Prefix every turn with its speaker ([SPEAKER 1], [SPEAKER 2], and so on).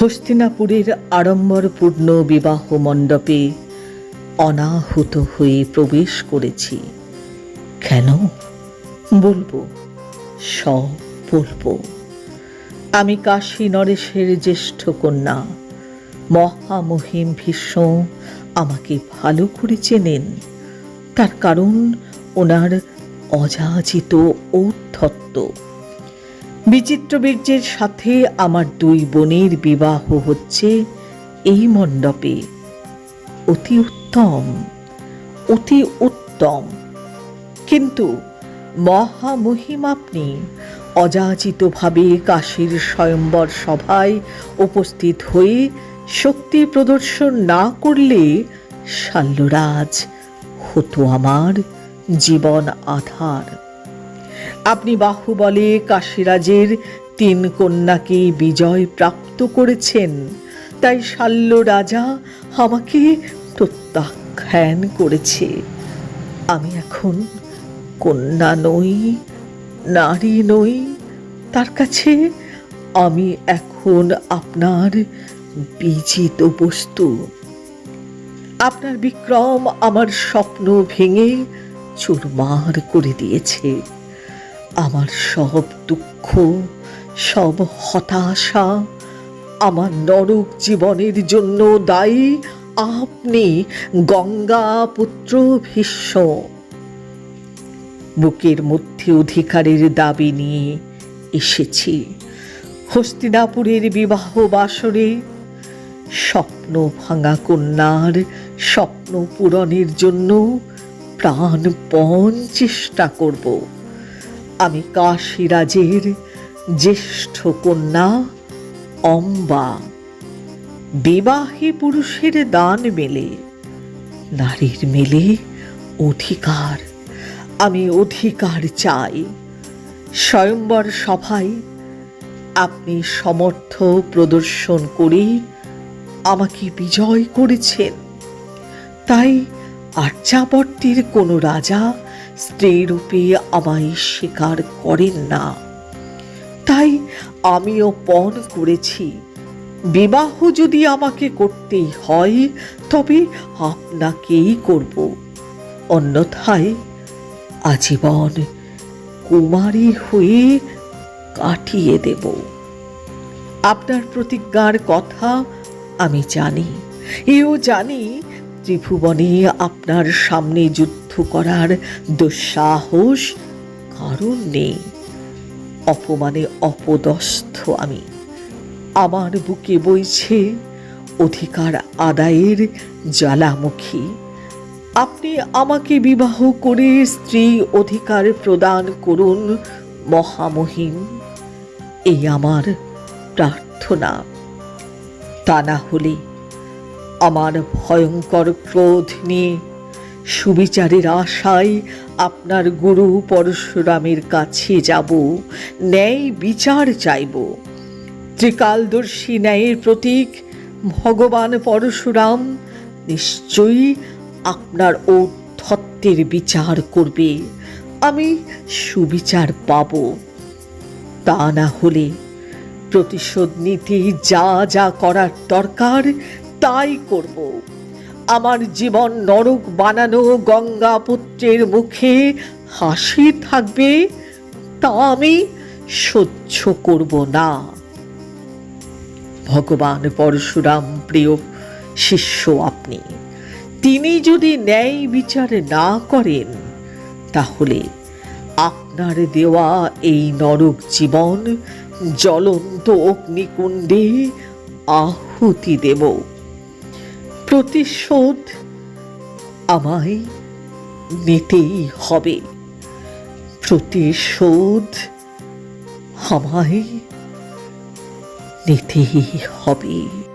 [SPEAKER 1] হস্তিনাপুরের আড়ম্বরপূর্ণ বিবাহ মণ্ডপে অনাহুত হয়ে প্রবেশ করেছি। কেন? বলব সব বলব আমি কাশী নরেশের জ্যেষ্ঠ কন্যা। মহামহিম ভীষ্ম আমাকে ভালো করে চেনেন। তার কারণ ওনার অযাচিত ঔদ্ধত্য। বিচিত্র বীর্যের সাথে আমার দুই বোনের বিবাহ হচ্ছে এই মণ্ডপে। অতি উত্তম অতি উত্তম। কিন্তু মহামহিম আপনি অযাচিতভাবে কাশীর স্বয়ম্বর সভায় উপস্থিত হয়ে শক্তি প্রদর্শন না করলে শাল্যরাজ হতো আমার জীবন আধার। আপনি বাহুবলে কাশীরাজের তিন কন্যাকে বিজয় প্রাপ্ত করেছেন। তাই শাল্য রাজা আমাকে প্রত্যাখ্যান করেছে। আমি এখন কন্যা নই, নারী নই, তার কাছে আমি এখন আপনার বিজিত বস্তু। আপনার বিক্রম আমার স্বপ্ন ভেঙে চুরমার করে দিয়েছে। আমার সব দুঃখ, সব হতাশা, আমার নরক জীবনের জন্য দায়ী আপনি গঙ্গা পুত্র ভীষ্ম। বুকের মধ্যে অধিকারের দাবি নিয়ে এসেছি। হস্তিনাপুরের বিবাহ বাসরে, স্বপ্ন ভাঙা কন্যার স্বপ্ন পূরণের জন্য প্রাণপণ চেষ্টা করব। আমি কাশীরাজের জ্যেষ্ঠ কন্যা অম্বা। বিবাহে পুরুষের দান মেলে, নারীর মেলে অধিকার। আমি অধিকার চাই। স্বয়ম্বর সভায় আপনি সমর্থ প্রদর্শন করে আমাকে বিজয় করেছেন। তাই আর্যাবর্তের কোনো রাজা স্ত্রীরূপে আমায় স্বীকার করেন না। তাই আমিও পণ করেছি। বিবাহ যদি আমাকে করতেই হয়, তবে আপনাকেই করব। অন্যথায় আজীবন কুমারী হয়ে কাটিয়ে দেব। আপনার প্রতিজ্ঞার কথা আমি জানি। এও জানি, ত্রিভুবনে আপনার সামনে যুদ্ধ করার দুঃসাহস কারণ নেই। অপমানে অপদস্থ আমি। আমার বুকে বইছে অধিকার আদায়ের জ্বালামুখী। আপনি আমাকে বিবাহ করে স্ত্রী অধিকার প্রদান করুন, মহামহিম। এই আমার প্রার্থনা। তা না হলে আমার ভয়ঙ্কর ক্রোধ নিয়ে সুবিচারের আশায় আপনার গুরু পরশুরামের কাছে যাব, ন্যায় বিচার চাইব। ত্রিকালদর্শী ন্যায়ের প্রতীক ভগবান পরশুরাম নিশ্চয়ই আপনার ঔদ্ধত্যের বিচার করবে। আমি সুবিচার পাব। তা না হলে প্রতিশোধ নিতে যা যা করার দরকার তাই করব। আমার জীবন নরক বানানো গঙ্গা পুত্রের মুখে হাসি থাকবে, তা আমি সহ্য করব না। ভগবান পরশুরাম, প্রিয় শিষ্য আপনি, তিনি যদি ন্যায় বিচার না করেন, তাহলে আপনার দেওয়া এই নরক জীবন জ্বলন্ত অগ্নিকুণ্ডে আহুতি দেব। প্রতিশোধ আমায় নিতেই হবে। প্রতিশোধ আমায় নিতেই হবে।